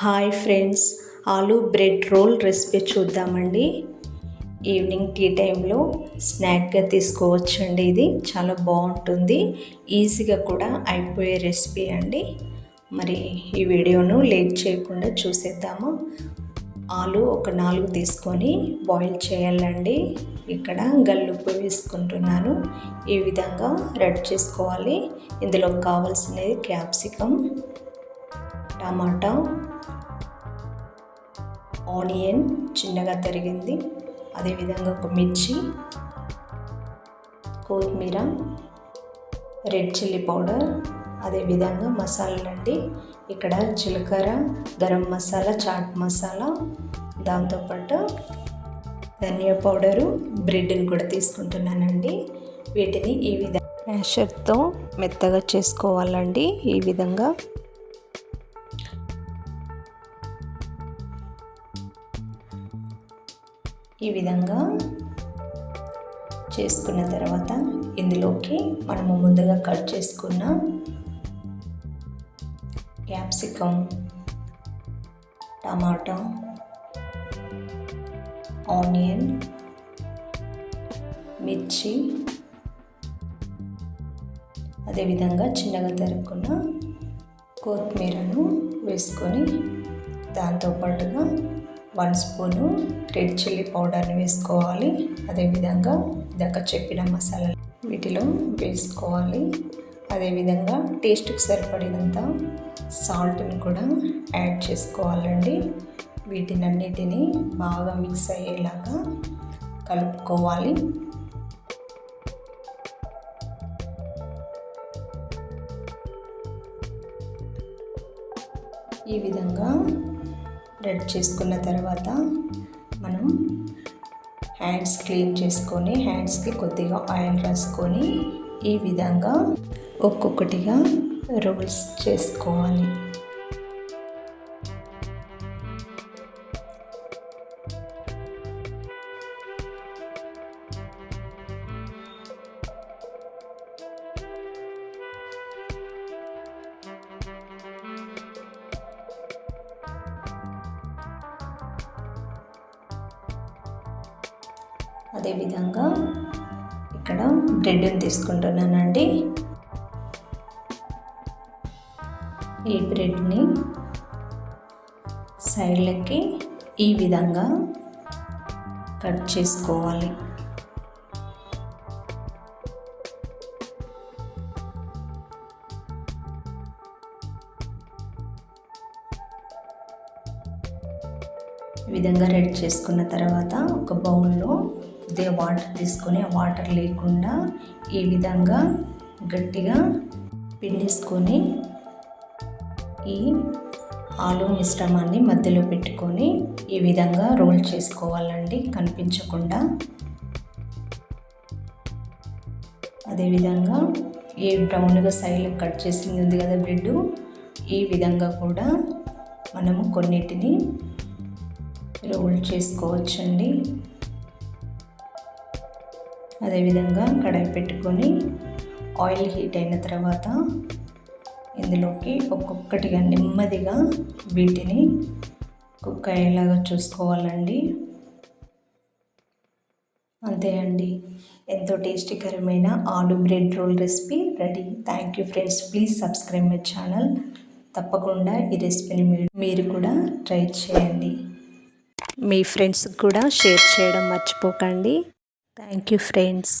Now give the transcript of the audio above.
Hi friends aloo bread roll recipe చూద్దామండి. Evening tea టైంలో స్నాక్గా తీసుకోవచ్చండి ఇది. చాలా బాగుంటుంది. ఈజీగా కూడా అయిపోయే రెసిపీ అండి. మరి ఈ వీడియోను లేట్ చేయకుండా చూసేద్దాము. ఆలు ఒక నాలుగు తీసుకొని బాయిల్ చేయాలండి. ఇక్కడ గల్లుప్పు వేసుకుంటున్నాను. ఈ విధంగా రెడ్ చేసుకోవాలి. ఇందులో కావాల్సినది క్యాప్సికమ్ టమాటా ఆనియన్ చిన్నగా తరిగింది. అదేవిధంగా ఒక మిర్చి కొత్తిమీర రెడ్ చిల్లీ పౌడర్ అదేవిధంగా మసాలాలండి ఇక్కడ జీలకర్ర గరం మసాలా చాట్ మసాలా దాంతోపాటు ధనియా పౌడరు బ్రెడ్ని కూడా తీసుకుంటున్నానండి. వీటిని ఈ విధంగా మ్యాషర్తో మెత్తగా చేసుకోవాలండి. ఈ విధంగా ఈ విధంగా చేసుకున్న తర్వాత ఇందులోకి మనము ముందుగా కట్ చేసుకున్న క్యాప్సికమ్ టమాటా ఆనియన్ మిర్చి అదేవిధంగా చిన్నగా తరుక్కున్న కొత్తిమీరను వేసుకొని దాంతోపాటుగా వన్ స్పూను రెడ్ చిల్లీ పౌడర్ని వేసుకోవాలి. అదేవిధంగా ఇందాక చెప్పిన మసాలా వీటిలో వేసుకోవాలి. అదేవిధంగా టేస్ట్కి సరిపడినంత సాల్ట్ని కూడా యాడ్ చేసుకోవాలండి. వీటినన్నిటినీ బాగా మిక్స్ అయ్యేలాగా కలుపుకోవాలి. ఈ విధంగా రెడ్ చేసుకున్న తర్వాత మనం హ్యాండ్స్ క్లీన్ చేసుకొని హ్యాండ్స్కి కొద్దిగా ఆయిల్ రాసుకొని ఈ విధంగా ఒక్కొక్కటిగా రోల్స్ చేసుకోవాలి. అదేవిధంగా ఇక్కడ బ్రెడ్ని తీసుకుంటున్నానండి. ఈ బ్రెడ్ని సైడ్లకి ఈ విధంగా కట్ చేసుకోవాలి. ఈ విధంగా రెడీ చేసుకున్న తర్వాత ఒక బౌల్లో కొద్దిగా వాటర్ తీసుకొని వాటర్ లేకుండా ఈ విధంగా గట్టిగా పిండేసుకొని ఈ ఆలు మిశ్రమాన్ని మధ్యలో పెట్టుకొని ఈ విధంగా రోల్ చేసుకోవాలండి కనిపించకుండా. అదేవిధంగా ఏ బ్రౌన్గా సైడ్లో కట్ చేసింది ఉంది కదా బ్రెడ్ ఈ విధంగా కూడా మనము కొన్నిటిని రోల్ చేసుకోవచ్చండి. అదేవిధంగా కడాయి పెట్టుకొని ఆయిల్ హీట్ అయిన తర్వాత ఇందులోకి ఒక్కొక్కటిగా నెమ్మదిగా వీటిని కుక్ అయ్యేలాగా చూసుకోవాలండి. అంతే అండి. ఎంతో టేస్టీకరమైన aloo bread roll recipe ready. Thank you friends. Please subscribe my channel. తప్పకుండా ఈ రెసిపీని మీరు కూడా ట్రై చేయండి. మీ ఫ్రెండ్స్కి కూడా షేర్ చేయడం మర్చిపోకండి. Thank you friends